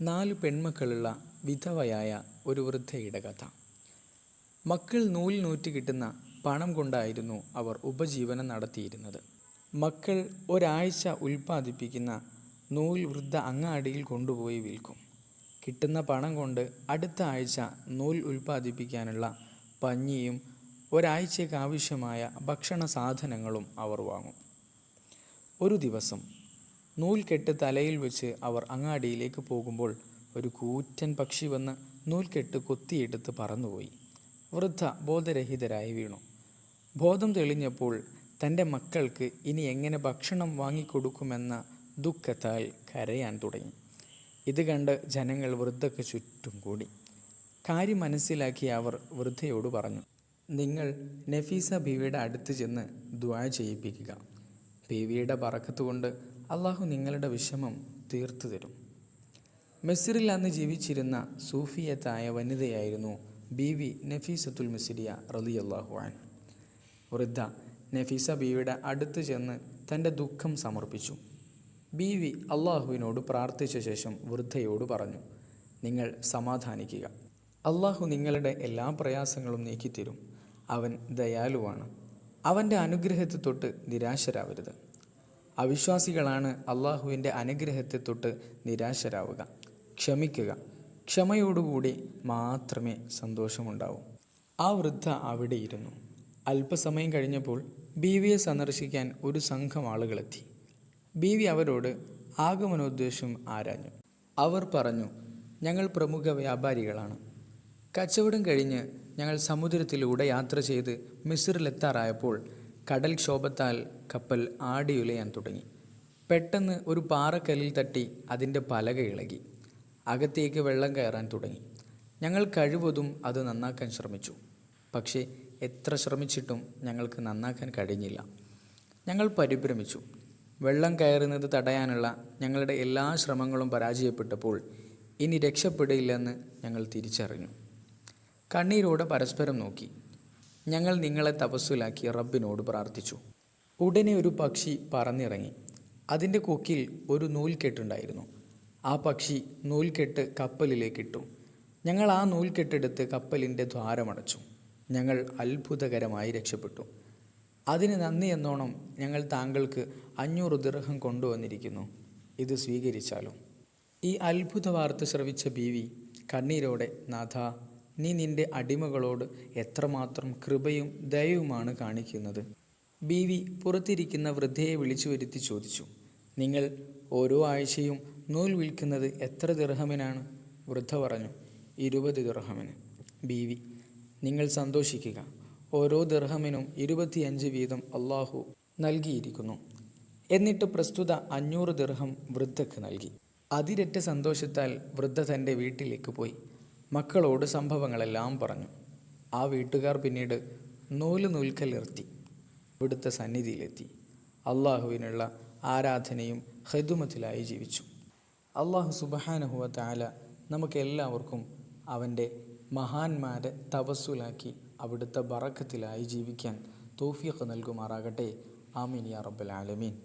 നാല് പെൺമക്കളുള്ള വിധവയായ ഒരു വൃദ്ധയുടെ കഥ മക്കൾ നൂൽ നൂറ്റി കിട്ടുന്ന പണം കൊണ്ടായിരുന്നു അവർ ഉപജീവനം നടത്തിയിരുന്നത്. മക്കൾ ഒരാഴ്ച ഉൽപ്പാദിപ്പിക്കുന്ന നൂൽ വൃദ്ധ അങ്ങാടിയിൽ കൊണ്ടുപോയി വിൽക്കും. കിട്ടുന്ന പണം കൊണ്ട് അടുത്ത ആഴ്ച നൂൽ ഉൽപ്പാദിപ്പിക്കാനുള്ള പഞ്ഞിയും ഒരാഴ്ചയ്ക്ക് ആവശ്യമായ ഭക്ഷണ സാധനങ്ങളും അവർ വാങ്ങും. ഒരു ദിവസം നൂൽകെട്ട് തലയിൽ വെച്ച് അവർ അങ്ങാടിയിലേക്ക് പോകുമ്പോൾ ഒരു കൂറ്റൻ പക്ഷി വന്ന് നൂൽക്കെട്ട് കൊത്തിയെടുത്ത് പറന്നുപോയി. വൃദ്ധ ബോധരഹിതരായി വീണു. ബോധം തെളിഞ്ഞപ്പോൾ തന്റെ മക്കൾക്ക് ഇനി എങ്ങനെ ഭക്ഷണം വാങ്ങിക്കൊടുക്കുമെന്ന ദുഃഖത്താൽ കരയാൻ തുടങ്ങി. ഇത് കണ്ട് ജനങ്ങൾ വൃദ്ധക്ക് ചുറ്റും കൂടി. കാര്യം മനസ്സിലാക്കി അവർ വൃദ്ധയോട് പറഞ്ഞു നിങ്ങൾ നഫീസ ബീവിയുടെ അടുത്ത് ചെന്ന് ദ്വാ ചെയ്യിപ്പിക്കുക. ബീവിയുടെ പറക്കത്ത് കൊണ്ട് അള്ളാഹു നിങ്ങളുടെ വിഷമം തീർത്തു തരും. മിസിറിൽ അന്ന് ജീവിച്ചിരുന്ന സൂഫിയത്തായ വനിതയായിരുന്നു ബി വി നഫീസത്തുൽ മിസിരിയ റലി അള്ളാഹുവാൻ വൃദ്ധ നഫീസ ബീവിയുടെ അടുത്ത് ചെന്ന് തന്റെ ദുഃഖം സമർപ്പിച്ചു. ബീവി അള്ളാഹുവിനോട് പ്രാർത്ഥിച്ച ശേഷം വൃദ്ധയോട് പറഞ്ഞു നിങ്ങൾ സമാധാനിക്കുക. അള്ളാഹു നിങ്ങളുടെ എല്ലാ പ്രയാസങ്ങളും നീക്കിത്തരും. അവൻ ദയാലുവാണ്. അവന്റെ അനുഗ്രഹത്തെ തൊട്ട് നിരാശരാവരുത്. അവിശ്വാസികളാണ് അള്ളാഹുവിന്റെ അനുഗ്രഹത്തെ തൊട്ട് നിരാശരാവുക. ക്ഷമിക്കുക. ക്ഷമയോടുകൂടി മാത്രമേ സന്തോഷമുണ്ടാവൂ. ആ വൃദ്ധ അവിടെ ഇരുന്നു. അല്പസമയം കഴിഞ്ഞപ്പോൾ ബീവിയെ സന്ദർശിക്കാൻ ഒരു സംഘം ആളുകളെത്തി. ബീവി അവരോട് ആഗമനോദ്ദേശം ആരാഞ്ഞു. അവർ പറഞ്ഞു ഞങ്ങൾ പ്രമുഖ വ്യാപാരികളാണ്. കച്ചവടം കഴിഞ്ഞ് ഞങ്ങൾ സമുദ്രത്തിലൂടെ യാത്ര ചെയ്ത് മിസ്റിലെത്താറായപ്പോൾ കടൽ ക്ഷോഭത്താൽ കപ്പൽ ആടിയുലയാൻ തുടങ്ങി. പെട്ടെന്ന് ഒരു പാറക്കല്ലിൽ തട്ടി അതിന്റെ പലക ഇളകി. അകത്തേക്ക് വെള്ളം കയറാൻ തുടങ്ങി. ഞങ്ങൾ കഴിവതും അത് നന്നാക്കാൻ ശ്രമിച്ചു. പക്ഷേ എത്ര ശ്രമിച്ചിട്ടും ഞങ്ങൾക്ക് നന്നാക്കാൻ കഴിഞ്ഞില്ല. ഞങ്ങൾ പരിഭ്രമിച്ചു. വെള്ളം കയറുന്നത് തടയാനുള്ള ഞങ്ങളുടെ എല്ലാ ശ്രമങ്ങളും പരാജയപ്പെട്ടപ്പോൾ ഇനി രക്ഷപ്പെടില്ലെന്ന് ഞങ്ങൾ തിരിച്ചറിഞ്ഞു. കണ്ണീരോടെ പരസ്പരം നോക്കി. ഞങ്ങൾ നിങ്ങളെ തപസ്സിലാക്കി റബ്ബിനോട് പ്രാർത്ഥിച്ചു. ഉടനെ ഒരു പക്ഷി പറന്നിറങ്ങി. അതിന്റെ കൊക്കിൽ ഒരു നൂൽക്കെട്ടുണ്ടായിരുന്നു. ആ പക്ഷി നൂൽക്കെട്ട് കപ്പലിലേക്കിട്ടു. ഞങ്ങൾ ആ നൂൽക്കെട്ടെടുത്ത് കപ്പലിന്റെ ദ്വാരമടച്ചു. ഞങ്ങൾ അത്ഭുതകരമായി രക്ഷപ്പെട്ടു. അതിന് നന്ദി എന്നോണം ഞങ്ങൾ താങ്കൾക്ക് അഞ്ഞൂറ് ദിർഹം കൊണ്ടുവന്നിരിക്കുന്നു. ഇത് സ്വീകരിച്ചാലും. ഈ അത്ഭുത വാർത്ത ശ്രവിച്ച ബീവി കണ്ണീരോടെ നാഥ നീ നിന്റെ അടിമകളോട് എത്രമാത്രം കൃപയും ദയവുമാണ് കാണിക്കുന്നത്. ബീവി പുറത്തിരിക്കുന്ന വൃദ്ധയെ വിളിച്ചു വരുത്തി ചോദിച്ചു നിങ്ങൾ ഓരോ ആഴ്ചയും നൂൽ വിൽക്കുന്നത് എത്ര ദിർഹമിനാണ്? വൃദ്ധ പറഞ്ഞു ഇരുപത് ദിർഹമിന്. ബീവി നിങ്ങൾ സന്തോഷിക്കുക. ഓരോ ദിർഹമിനും ഇരുപത്തിയഞ്ച് വീതം അള്ളാഹു നൽകിയിരിക്കുന്നു. എന്നിട്ട് പ്രസ്തുത അഞ്ഞൂറ് ദിർഹം വൃദ്ധക്ക് നൽകി. അതിരറ്റ സന്തോഷത്താൽ വൃദ്ധ തന്റെ വീട്ടിലേക്ക് പോയി. മക്കളോട് സംഭവങ്ങളെല്ലാം പറഞ്ഞു. ആ വീട്ടുകാർ പിന്നീട് നൂൽ നൂൽക്കലിർത്തി ഇവിടുത്തെ സന്നിധിയിലെത്തി. അള്ളാഹുവിനുള്ള ആരാധനയും ഹെതുമത്തിലായി ജീവിച്ചു. അള്ളാഹു സുബഹാനഹുവ താല നമുക്കെല്ലാവർക്കും അവന്റെ മഹാന്മാരെ തപസ്സുലാക്കി അവിടുത്തെ ബറക്കത്തിലായി ജീവിക്കാൻ തോഫിയൊക്കെ നൽകുമാറാകട്ടെ. ആമിനിയ റബ്ബൽ ആലമീൻ.